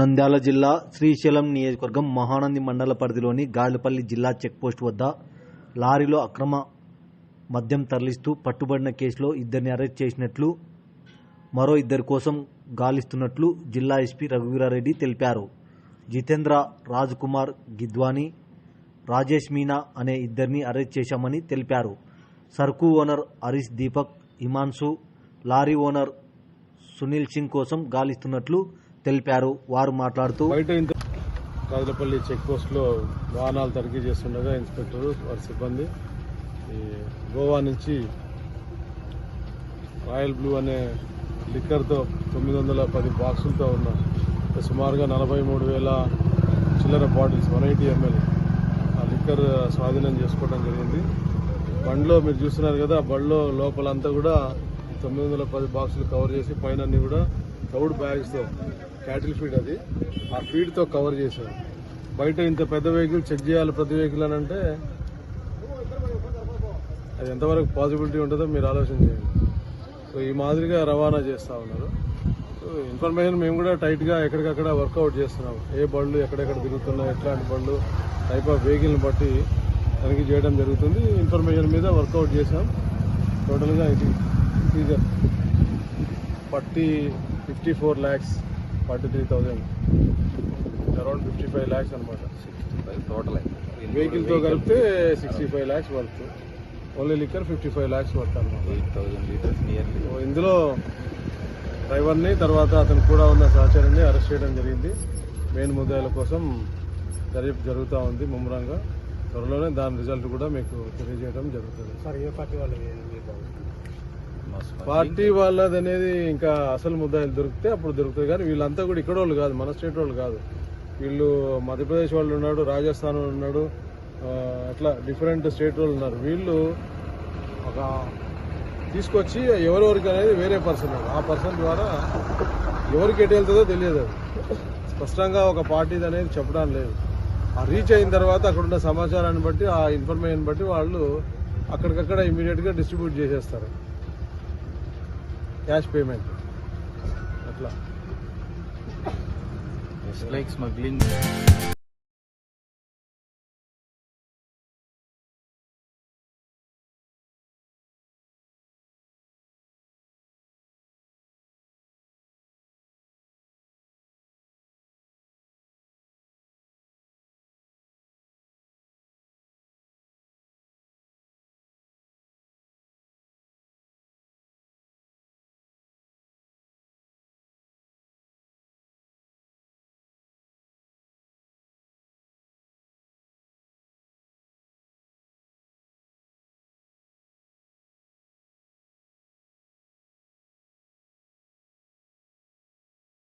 నంద్యాల జిల్లా శ్రీశైలం నియోజకవర్గం మహానంది మండల పరిధిలోని గాడిపల్లి జిల్లా చెక్పోస్ట్ వద్ద లారీలో అక్రమ మద్యం తరలిస్తూ పట్టుబడిన కేసులో ఇద్దరిని అరెస్ట్ చేసినట్లు మరో ఇద్దరి కోసం గాలిస్తున్నట్లు జిల్లా ఎస్పీ రఘువీరారెడ్డి తెలిపారు. జితేంద్ర రాజ్ కుమార్ గిద్వాని రాజేష్ మీనా అనే ఇద్దరిని అరెస్ట్ చేశామని తెలిపారు. సరుకు owner Harish Deepak Himanshu lorry owner Sunil Singh కోసం గాలిస్తున్నట్లు తెలిపారు. వారు మాట్లాడుతూ బయట చెక్ పోస్ట్లో వాహనాలు తనిఖీ చేస్తుండగా ఇన్స్పెక్టర్ వారి సిబ్బంది ఈ గోవా నుంచి రాయల్ బ్లూ అనే లిక్కర్తో తొమ్మిది వందల పది బాక్సులతో ఉన్న సుమారుగా నలభై మూడు వేల చిల్లర బాటిల్స్ వన్ ఎయిటీ ఎంఎల్ ఆ లిక్కర్ స్వాధీనం చేసుకోవడం జరిగింది. బండ్లో మీరు చూస్తున్నారు కదా బండ్లో లోపలంతా కూడా తొమ్మిది వందల పది బాక్సులు కవర్ చేసి పైన అన్ని కూడా కౌడ్ బ్యాగ్స్తో క్యాటిల్ ఫీడ్ అది. ఆ ఫీడ్తో కవర్ చేశారు. బయట ఇంత పెద్ద వెహికల్ చెక్ చేయాలి ప్రతి వెహికల్ అని అంటే అది ఎంతవరకు పాసిబిలిటీ ఉంటుందో మీరు ఆలోచన చేయండి. సో ఈ మాదిరిగా రవాణా చేస్తూ ఉన్నారు. ఇన్ఫర్మేషన్ మేము కూడా టైట్గా ఎక్కడికక్కడ వర్కౌట్ చేస్తున్నాం. ఏ బళ్ళు ఎక్కడెక్కడ తిరుగుతున్నాయి ఎట్లాంటి బళ్ళు టైప్ ఆఫ్ వెహికల్ని బట్టి తనిఖీ చేయడం జరుగుతుంది. ఇన్ఫర్మేషన్ మీద వర్కౌట్ చేసాం టోటల్గా ఇది సీజర్ పట్టి fifty four lakhs forty three thousand around fifty five lakhs అనమాట టోటల్ వెహికల్తో కలిపితే sixty five lakhs worth. Only liquor fifty five lakhs worth అనమాట eight thousand litres nearly so ఇందులో డ్రైవర్ని తర్వాత అతను కూడా ఉన్న సహచరుని అరెస్ట్ చేయడం జరిగింది. మెయిన్ ముద్దాయిల కోసం దర్యాప్తు జరుగుతూ ఉంది ముమ్మరంగా. త్వరలోనే దాని రిజల్ట్ కూడా మీకు తెలియజేయడం జరుగుతుంది. సార్ ఏ పార్టీ? పార్టీ వాళ్ళది అనేది ఇంకా అసలు ముద్దాయిలు దొరికితే అప్పుడు దొరుకుతాయి కానీ వీళ్ళంతా కూడా ఇక్కడ వాళ్ళు కాదు మన స్టేట్ వాళ్ళు కాదు. వీళ్ళు మధ్యప్రదేశ్ వాళ్ళు ఉన్నాడు రాజస్థాన్ వాళ్ళు ఉన్నాడు అట్లా డిఫరెంట్ స్టేట్ వాళ్ళు ఉన్నారు. వీళ్ళు ఒక తీసుకొచ్చి ఎవరెవరికి అనేది వేరే పర్సన్ ఆ పర్సన్ ద్వారా ఎవరికి ఎటు వెళ్తుందో తెలియదు స్పష్టంగా ఒక పార్టీది అనేది చెప్పడం లేదు. ఆ రీచ్ అయిన తర్వాత అక్కడ ఉన్న సమాచారాన్ని బట్టి ఆ ఇన్ఫర్మేషన్ బట్టి వాళ్ళు అక్కడికక్కడ ఇమీడియట్గా డిస్ట్రిబ్యూట్ చేసేస్తారు. క్యాష్ పేమెంట్ అట్లా ఇట్స్ లైక్ స్మగ్లింగ్